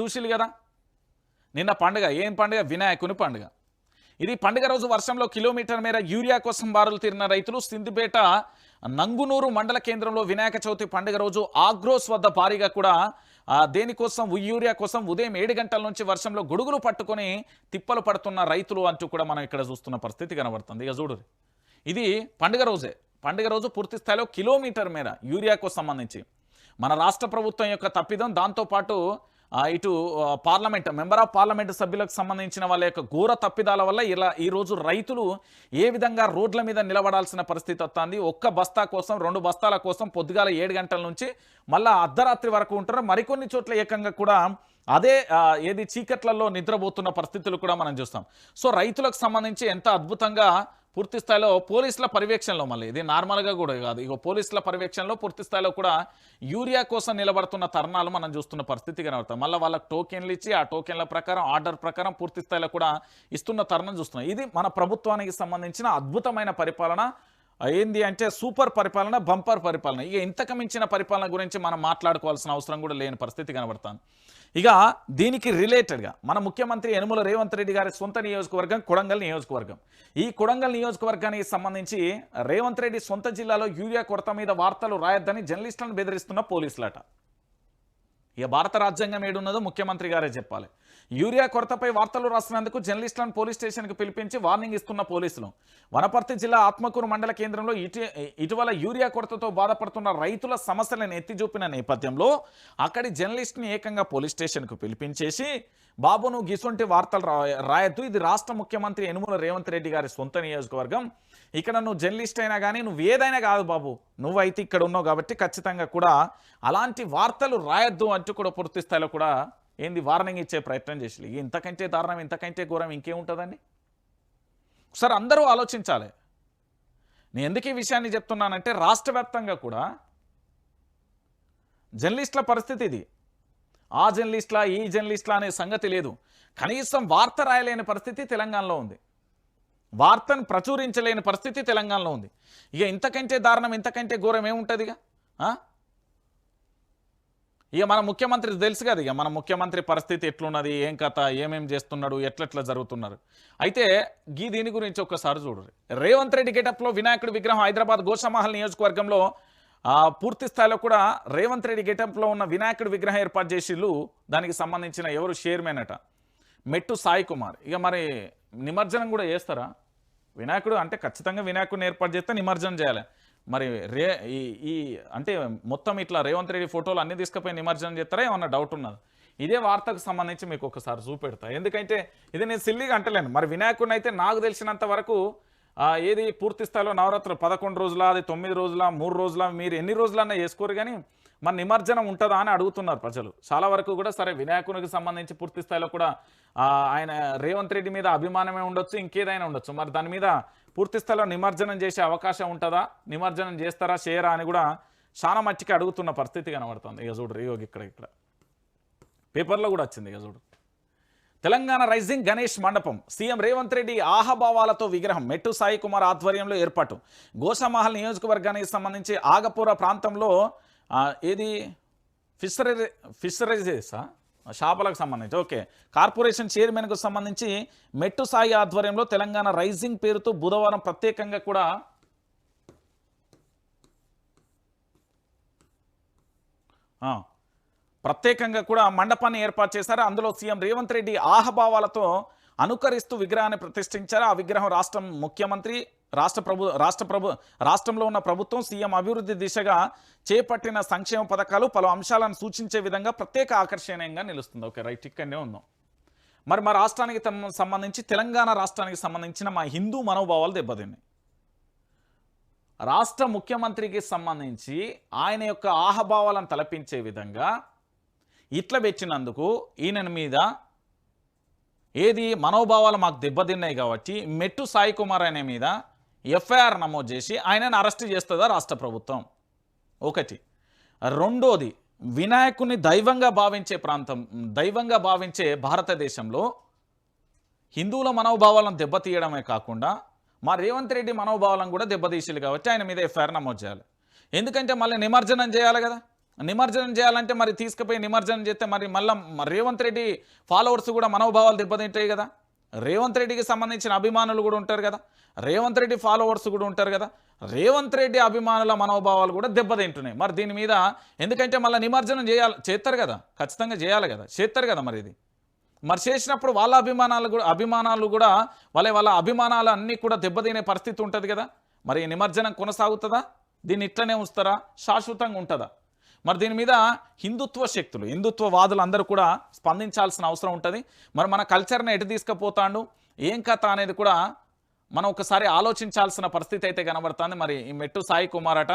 చూసిలు కదా? నిన్న పండుగ ఏం పండుగ? వినాయకుని పండుగ. ఇది పండుగ రోజు వర్షంలో కిలోమీటర్ మేర యూరియా కోసం బారులు తీరిన రైతులు సిద్దిపేట నంగునూరు మండల కేంద్రంలో వినాయక చవితి పండుగ రోజు ఆగ్రోస్ వద్ద భారీగా కూడా దేనికోసం? ఉ- యూరియా కోసం ఉదయం ఏడు గంటల నుంచి వర్షంలో గొడుగులు పట్టుకొని తిప్పలు పడుతున్న రైతులు అంటూ కూడా మనం ఇక్కడ చూస్తున్న పరిస్థితి కనబడుతుంది. ఇక చూడు. ఇది పండుగ రోజే. పండుగ రోజు పూర్తి స్థాయిలో కిలోమీటర్ మేర యూరియాకు సంబంధించి. మన రాష్ట్ర ప్రభుత్వం యొక్క తప్పిదం దాంతోపాటు ఇటు పార్లమెంట్ మెంబర్ ఆఫ్ పార్లమెంట్ సభ్యులకు సంబంధించిన వాళ్ళ యొక్క ఘోర తప్పిదాల వల్ల ఇలా ఈ రోజు రైతులు ఏ విధంగా రోడ్ల మీద నిలబడాల్సిన పరిస్థితి వస్తుంది? ఒక్క బస్తా కోసం రెండు బస్తాల కోసం పొద్దుగాల ఏడు గంటల నుంచి మళ్ళా అర్ధరాత్రి వరకు ఉంటారు. మరికొన్ని చోట్ల ఏకంగా కూడా అదే ఏది చీకట్లలో నిద్రపోతున్న పరిస్థితులు కూడా మనం చూస్తాం. సో రైతులకు సంబంధించి ఎంత అద్భుతంగా పూర్తి స్థాయిలో పోలీసుల పర్యవేక్షణలో మళ్ళీ. ఇది నార్మల్గా కూడా కాదు. ఇక పోలీసుల పర్యవేక్షణలో పూర్తి స్థాయిలో కూడా యూరియా కోసం నిలబడుతున్న తరుణాలు మనం చూస్తున్న పరిస్థితి కనబడతాం మళ్ళీ వాళ్ళకి టోకెన్లు ఇచ్చి ఆ టోకెన్ల ప్రకారం ఆర్డర్ ప్రకారం పూర్తి స్థాయిలో కూడా ఇస్తున్న తరుణం చూస్తున్నాం. ఇది మన ప్రభుత్వానికి సంబంధించిన అద్భుతమైన పరిపాలన. ఏంది అంటే సూపర్ పరిపాలన బంపర్ పరిపాలన. ఇక ఇంతకు మించిన పరిపాలన గురించి మనం మాట్లాడుకోవాల్సిన అవసరం కూడా లేని పరిస్థితి కనబడుతుంది. ఇక దీనికి రిలేటెడ్గా మన ముఖ్యమంత్రి యనుమల రేవంత్ రెడ్డి గారి సొంత నియోజకవర్గం కొడంగల్ నియోజకవర్గం. ఈ కొడంగల్ నియోజకవర్గానికి సంబంధించి రేవంత్ రెడ్డి సొంత జిల్లాలో యూరియా కొరత మీద వార్తలు రాయొద్దని జర్నలిస్టులను బెదిరిస్తున్న పోలీసులట. ఇక భారత రాజ్యాంగం ఏడున్నదో ముఖ్యమంత్రి గారే చెప్పాలి. యూరియా కొరతపై వార్తలు రాసినందుకు జర్నలిస్టులను పోలీస్ స్టేషన్కు పిలిపించి వార్నింగ్ ఇస్తున్న పోలీసులు. వనపర్తి జిల్లా ఆత్మకూరు మండల కేంద్రంలో ఇటీ ఇటీవల యూరియా కొరతతో బాధపడుతున్న రైతుల సమస్యలను ఎత్తి చూపిన నేపథ్యంలో అక్కడి జర్నలిస్ట్ని ఏకంగా పోలీస్ స్టేషన్కు పిలిపించేసి బాబును గిసుంటి గిసొంటి వార్తలు రాయొద్దు. ఇది రాష్ట్ర ముఖ్యమంత్రి యనుమల రేవంత్ రెడ్డి గారి సొంత నియోజకవర్గం. ఇక్కడ నువ్వు జర్నలిస్ట్ అయినా కానీ నువ్వు ఏదైనా కాదు బాబు. నువ్వైతే ఇక్కడ ఉన్నావు కాబట్టి ఖచ్చితంగా కూడా అలాంటి వార్తలు రాయొద్దు అంటూ కూడా పూర్తి స్థాయిలో కూడా ఏంది వార్నింగ్ ఇచ్చే ప్రయత్నం చేసి ఇంతకంటే దారుణం ఇంతకంటే ఘోరం ఇంకేముంటుందండి ఒకసారి అందరూ ఆలోచించాలి. నేను ఎందుకు ఈ విషయాన్ని చెప్తున్నానంటే రాష్ట్ర కూడా జర్నలిస్టుల పరిస్థితి ఇది. ఆ జర్నలిస్ట్లా ఈ జర్నలిస్ట్లా అనే సంగతి లేదు. కనీసం వార్త రాయలేని పరిస్థితి తెలంగాణలో ఉంది. వార్తను ప్రచురించలేని పరిస్థితి తెలంగాణలో ఉంది. ఇక ఇంతకంటే దారుణం ఇంతకంటే ఘోరం ఏముంటుందిగా? ఇక ఇక మన ముఖ్యమంత్రి తెలుసు కదా ఇక మన ముఖ్యమంత్రి పరిస్థితి ఎట్లున్నది ఏం కథ ఏమేం చేస్తున్నాడు ఎట్లెట్లా జరుగుతున్నారు. అయితే గీ దీని గురించి ఒక్కసారి చూడు. రేవంత్ రెడ్డి గెటప్లో వినాయకుడి విగ్రహం హైదరాబాద్ గోషామహల్ నియోజకవర్గంలో పూర్తి స్థాయిలో కూడా రేవంత్ రెడ్డి గెటప్లో ఉన్న వినాయకుడి విగ్రహం ఏర్పాటు చేసిళ్ళు. దానికి సంబంధించిన ఎవరు చైర్మన్ అట? మెట్టు సాయి కుమార్. ఇక మరి నిమజ్జనం కూడా చేస్తారా? వినాయకుడు అంటే ఖచ్చితంగా వినాయకుడిని ఏర్పాటు చేస్తే నిమజ్జనం చేయాలి. మరి రే ఈ ఈ అంటే మొత్తం ఇట్లా రేవంత్ రెడ్డి ఫోటోలు అన్ని తీసుకుపోయి నిమజ్జనం చేస్తారా? ఏమన్నా డౌట్ ఉన్నది? ఇదే వార్తకు సంబంధించి మీకు ఒకసారి చూపెడతా. ఎందుకంటే ఇది నేను సిల్లీగా అంటలేను. మరి వినాయకుడిని అయితే నాకు తెలిసినంత వరకు ఏది పూర్తి స్థాయిలో నవరాత్రులు పదకొండు రోజుల అది తొమ్మిది రోజుల మూడు రోజుల మీరు ఎన్ని రోజులన్నా చేసుకోరు కానీ మరి నిమజ్జనం ఉంటుందా అని అడుగుతున్నారు ప్రజలు. చాలా వరకు కూడా సరే వినాయకునికి సంబంధించి పూర్తి స్థాయిలో కూడా ఆయన రేవంత్ రెడ్డి మీద అభిమానమే ఉండొచ్చు ఇంకేదైనా ఉండొచ్చు. మరి దాని మీద పూర్తి స్థాయిలో నిమజ్జనం చేసే అవకాశం ఉంటుందా? నిమజ్జనం చేస్తారా చేయరా అని కూడా చాలా మట్టికి అడుగుతున్న పరిస్థితి కనబడుతుంది. ఇక చూడు ఇగో ఇక్కడ ఇక్కడ. పేపర్లో కూడా వచ్చింది ఇక చూడు. తెలంగాణ రైజింగ్ గణేష్ మండపం. సీఎం రేవంత్ రెడ్డి ఆహభావాలతో విగ్రహం. మెట్టు సాయి కుమార్ ఆధ్వర్యంలో ఏర్పాటు. గోషామహల్ నియోజకవర్గానికి సంబంధించి ఆగపూర ప్రాంతంలో ఏది? ఫిషరీ ఫిషరీసా షాపులకు సంబంధించి. ఓకే. కార్పొరేషన్ చైర్మన్కు సంబంధించి మెట్టు సాయి ఆధ్వర్యంలో తెలంగాణ రైజింగ్ పేరుతో బుధవారం ప్రత్యేకంగా కూడా ప్రత్యేకంగా కూడా మండపాన్ని ఏర్పాటు చేశారు. అందులో సీఎం రేవంత్ రెడ్డి ఆహభావాలతో అనుకరిస్తూ విగ్రహాన్ని ప్రతిష్ఠించారు. ఆ విగ్రహం రాష్ట్రం ముఖ్యమంత్రి రాష్ట్ర ప్రభు రాష్ట్ర ప్రభు రాష్ట్రంలో ఉన్న ప్రభుత్వం సీఎం అభివృద్ధి దిశగా చేపట్టిన సంక్షేమ పథకాలు పలు అంశాలను సూచించే విధంగా ప్రత్యేక ఆకర్షణీయంగా నిలుస్తుంది. ఓకే రైట్ ఇక్కడనే ఉందాం. మరి మా రాష్ట్రానికి సంబంధించి తెలంగాణ రాష్ట్రానికి సంబంధించిన మా హిందూ మనోభావాలు దెబ్బతిన్నాయి. రాష్ట్ర ముఖ్యమంత్రికి సంబంధించి ఆయన యొక్క ఆహభావాలను తలపించే విధంగా ఇట్ల పెట్టినందుకు ఈయన మీద ఏది మనోభావాలు మాకు దెబ్బతిన్నాయి కాబట్టి మెట్టు సాయి కుమార్ అనే మీద ఎఫ్ఐఆర్ నమోదు చేసి ఆయనను అరెస్ట్ చేస్తుందా రాష్ట్ర ప్రభుత్వం? ఒకటి. రెండోది వినాయకుని దైవంగా భావించే ప్రాంతం దైవంగా భావించే భారతదేశంలో హిందువుల మనోభావాలను దెబ్బతీయడమే కాకుండా మా రేవంత్ రెడ్డి మనోభావాలను కూడా దెబ్బతీసేది కాబట్టి ఆయన మీద ఎఫ్ఐఆర్ నమోదు చేయాలి. ఎందుకంటే మళ్ళీ నిమజ్జనం చేయాలి కదా? నిమజ్జనం చేయాలంటే మరి తీసుకుపోయి నిమజ్జనం చేస్తే మరి మళ్ళీ రేవంత్ రెడ్డి ఫాలోవర్స్ కూడా మనోభావాలు దెబ్బతింటాయి కదా? రేవంత్ రెడ్డికి సంబంధించిన అభిమానులు కూడా ఉంటారు కదా. రేవంత్ రెడ్డి ఫాలోవర్స్ కూడా ఉంటారు కదా. రేవంత్ రెడ్డి అభిమానుల మనోభావాలు కూడా దెబ్బతింటున్నాయి. మరి దీని మీద ఎందుకంటే మళ్ళీ నిమజ్జనం చేయాలి చేస్తారు కదా. ఖచ్చితంగా చేయాలి కదా. చేస్తారు కదా మరి ఇది. మరి చేసినప్పుడు వాళ్ళ అభిమానాలు కూడా అభిమానాలు కూడా వాళ్ళ వాళ్ళ అభిమానాలు అన్నీ కూడా దెబ్బతినే పరిస్థితి ఉంటుంది కదా. మరి ఈ నిమజ్జనం కొనసాగుతుందా? దీన్ని ఇట్లనే ఉంచుతారా? శాశ్వతంగా ఉంటుందా? మరి దీని మీద హిందుత్వ శక్తులు హిందుత్వ వాదులు అందరూ కూడా స్పందించాల్సిన అవసరం ఉంటుంది. మరి మన కల్చర్ని ఎటు తీసుకుపోతాడు? ఏం కథ అనేది కూడా మనం ఒకసారి ఆలోచించాల్సిన పరిస్థితి అయితే కనబడుతుంది. మరి ఈ మెట్టు సాయి కుమార్ అట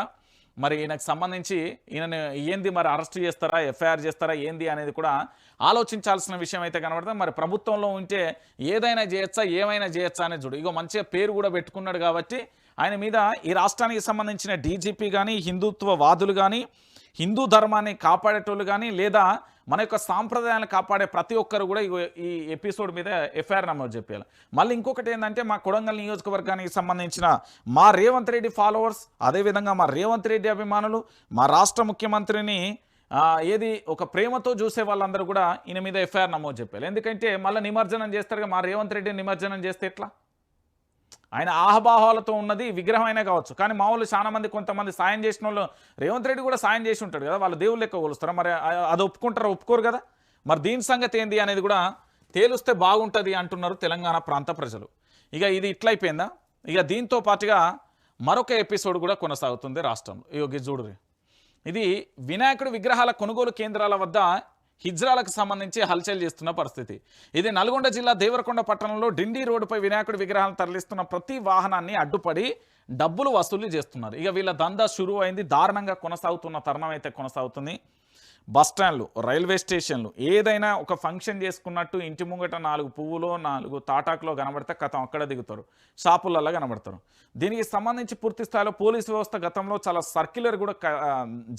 మరి ఈయనకు సంబంధించి ఈయనని ఏంది మరి అరెస్ట్ చేస్తారా ఎఫ్ఐఆర్ చేస్తారా ఏంది అనేది కూడా ఆలోచించాల్సిన విషయం అయితే కనబడుతుంది. మరి ప్రభుత్వంలో ఉంటే ఏదైనా చేయొచ్చా ఏమైనా చేయొచ్చా అనేది చూడు. ఇగో మంచిగా పేరు కూడా పెట్టుకున్నాడు కాబట్టి ఆయన మీద ఈ రాష్ట్రానికి సంబంధించిన డీజీపీ కానీ హిందుత్వ వాదులు కానీ హిందూ ధర్మాన్ని కాపాడేటోళ్ళు కానీ లేదా మన యొక్క సాంప్రదాయాలను కాపాడే ప్రతి ఒక్కరు కూడా ఈ ఎపిసోడ్ మీద ఎఫ్ఐఆర్ నమోదు చెప్పాలి మళ్ళీ ఇంకొకటి ఏంటంటే మా కొడంగల్ నియోజకవర్గానికి సంబంధించిన మా రేవంత్ రెడ్డి ఫాలోవర్స్ అదేవిధంగా మా రేవంత్ రెడ్డి అభిమానులు మా రాష్ట్ర ముఖ్యమంత్రిని ఏది ఒక ప్రేమతో చూసే వాళ్ళందరూ కూడా ఈయన మీద ఎఫ్ఐఆర్ నమోదు చెప్పాలి ఎందుకంటే మళ్ళీ నిమజ్జనం చేస్తారు మా రేవంత్ రెడ్డి నిమజ్జనం చేస్తే ఎట్లా? ఆయన ఆహబాహాలతో ఉన్నది విగ్రహం అయినా కావచ్చు. కానీ మామూలు చాలా మంది కొంతమంది సాయం చేసిన వాళ్ళు రేవంత్ రెడ్డి కూడా సాయం చేసి ఉంటాడు కదా వాళ్ళు దేవుళ్ళు లెక్క కొలుస్తారా. మరి అది ఒప్పుకుంటారా? ఒప్పుకోరు కదా. మరి దీని సంగతి ఏంది అనేది కూడా తేలుస్తే బాగుంటుంది అంటున్నారు తెలంగాణ ప్రాంత ప్రజలు. ఇక ఇది ఇట్లయిపోయిందా ఇక దీంతో పాటుగా మరొక ఎపిసోడ్ కూడా కొనసాగుతుంది రాష్ట్రంలో. యోగి ఇది ఇది వినాయకుడు విగ్రహాల కొనుగోలు కేంద్రాల వద్ద హిజ్రాలకు సంబంధించి హల్చల్ చేస్తున్న పరిస్థితి. ఇది నల్గొండ జిల్లా దేవరకొండ పట్టణంలో డిండి రోడ్డుపై వినాయకుడి విగ్రహాలను తరలిస్తున్న ప్రతి వాహనాన్ని అడ్డుపడి డబ్బులు వసూలు చేస్తున్నారు. ఇక వీళ్ళ దందా షురువు అయింది దారుణంగా కొనసాగుతున్న తరుణం అయితే కొనసాగుతుంది. బస్ స్టాండ్లు రైల్వే స్టేషన్లు ఏదైనా ఒక ఫంక్షన్ చేసుకున్నట్టు ఇంటి ముంగట నాలుగు పువ్వులో నాలుగు తాటాకులో కనబడితే కథం అక్కడ దిగుతారు. షాపులలో కనబడతారు. దీనికి సంబంధించి పూర్తి స్థాయిలో పోలీసు వ్యవస్థ గతంలో చాలా సర్క్యులర్ కూడా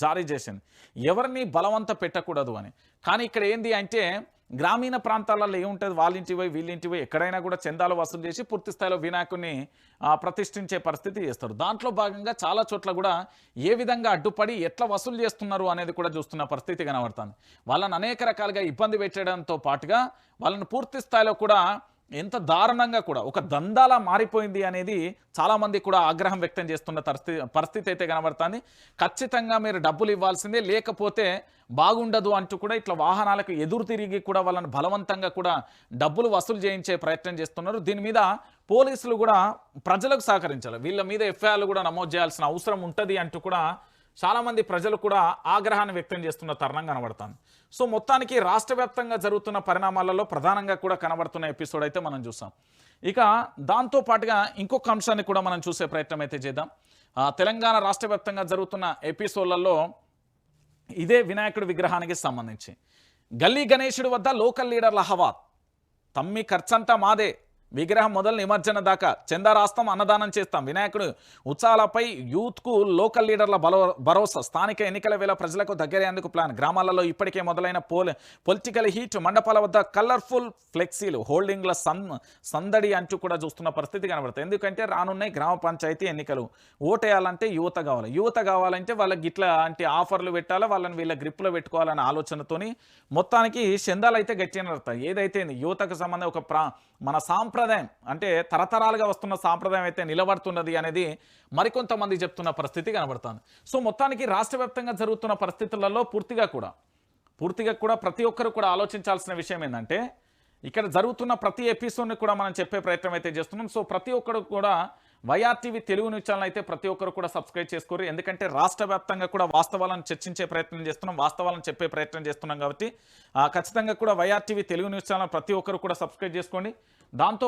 జారీ చేసింది. ఎవరిని బలవంత పెట్టకూడదు అని. కానీ ఇక్కడ ఏంది అంటే గ్రామీణ ప్రాంతాలలో ఏముంటుంది? వాళ్ళ ఇంటి పోయి పోయి ఎక్కడైనా కూడా చందాలు వసూలు చేసి పూర్తి స్థాయిలో వినాయకుడిని ప్రతిష్ఠించే పరిస్థితి చేస్తారు. దాంట్లో భాగంగా చాలా చోట్ల కూడా ఏ విధంగా అడ్డుపడి ఎట్లా వసూలు చేస్తున్నారు అనేది కూడా చూస్తున్న పరిస్థితి కనబడుతుంది. వాళ్ళని అనేక రకాలుగా ఇబ్బంది పెట్టడంతో పాటుగా వాళ్ళని పూర్తి స్థాయిలో కూడా ఎంత దారుణంగా కూడా ఒక దందాలా మారిపోయింది అనేది చాలామంది కూడా ఆగ్రహం వ్యక్తం చేస్తున్న పరిస్థితి పరిస్థితి అయితే కనబడుతుంది. ఖచ్చితంగా మీరు డబ్బులు ఇవ్వాల్సిందే లేకపోతే బాగుండదు అంటూ కూడా ఇట్లా వాహనాలకు ఎదురు తిరిగి కూడా వాళ్ళని బలవంతంగా కూడా డబ్బులు వసూలు చేయించే ప్రయత్నం చేస్తున్నారు. దీని మీద పోలీసులు కూడా ప్రజలకు సహకరించాలి. వీళ్ళ మీద ఎఫ్ఐఆర్లు కూడా నమోదు చేయాల్సిన అవసరం ఉంటుంది అంటూ కూడా చాలామంది ప్రజలు కూడా ఆగ్రహాన్ని వ్యక్తం చేస్తున్న తరుణం కనబడుతుంది. సో మొత్తానికి రాష్ట్ర జరుగుతున్న పరిణామాలలో ప్రధానంగా కూడా కనబడుతున్న ఎపిసోడ్ అయితే మనం చూసాం. ఇక దాంతో పాటుగా ఇంకొక అంశాన్ని కూడా మనం చూసే ప్రయత్నం అయితే చేద్దాం. తెలంగాణ రాష్ట్ర జరుగుతున్న ఎపిసోడ్లలో ఇదే వినాయకుడి విగ్రహానికి సంబంధించి. గల్లీ గణేశుడి వద్ద లోకల్ లీడర్ల హవా తమ్మి ఖర్చంతా మాదే. విగ్రహం మొదలు నిమజ్జన దాకా చందారాస్తం అన్నదానం చేస్తాం. వినాయకుడు ఉత్సాహాలపై యూత్కు లోకల్ లీడర్ల బలో భరోసా. స్థానిక ఎన్నికల వేళ ప్రజలకు దగ్గరేందుకు ప్లాన్. గ్రామాలలో ఇప్పటికే మొదలైన పోల్ పొలిటికల్ హీట్ మండపాల వద్ద కలర్ఫుల్ ఫ్లెక్సీలు హోల్డింగ్ల సన్ సందడి అంటూ కూడా చూస్తున్న పరిస్థితి కనబడుతుంది. ఎందుకంటే రానున్నాయి గ్రామ పంచాయతీ ఎన్నికలు. ఓటేయాలంటే యువత కావాలి. యువత కావాలంటే వాళ్ళకి ఇట్లా అంటే ఆఫర్లు పెట్టాలా వాళ్ళని వీళ్ళ గ్రిప్లో పెట్టుకోవాలనే ఆలోచనతోని మొత్తానికి చందాలు అయితే గట్టిన ఏదైతే యువతకు సంబంధం ఒక ప్రా మన సాంప్రదాయం అంటే తరతరాలుగా వస్తున్న సాంప్రదాయం అయితే నిలబడుతున్నది అనేది మరికొంతమంది చెప్తున్న పరిస్థితి కనబడుతుంది. సో మొత్తానికి రాష్ట్ర వ్యాప్తంగా జరుగుతున్న పరిస్థితులలో పూర్తిగా కూడా పూర్తిగా కూడా ప్రతి ఒక్కరు కూడా ఆలోచించాల్సిన విషయం ఏంటంటే ఇక్కడ జరుగుతున్న ప్రతి ఎపిసోడ్ని కూడా మనం చెప్పే ప్రయత్నం అయితే చేస్తున్నాం. సో ప్రతి ఒక్కరు కూడా వైఆర్టీవీ తెలుగు న్యూస్ ఛానల్ అయితే ప్రతి ఒక్కరు కూడా సబ్స్క్రైబ్ చేసుకోరు. ఎందుకంటే రాష్ట్ర వ్యాప్తంగా కూడా వాస్తవాలను చర్చించే ప్రయత్నం చేస్తున్నాం వాస్తవాలను చెప్పే ప్రయత్నం చేస్తున్నాం కాబట్టి ఆ, ఖచ్చితంగా కూడా వైఆర్టీవీ తెలుగు న్యూస్ ఛానల్ ప్రతి ఒక్కరు కూడా సబ్స్క్రైబ్ చేసుకోండి. దాంతో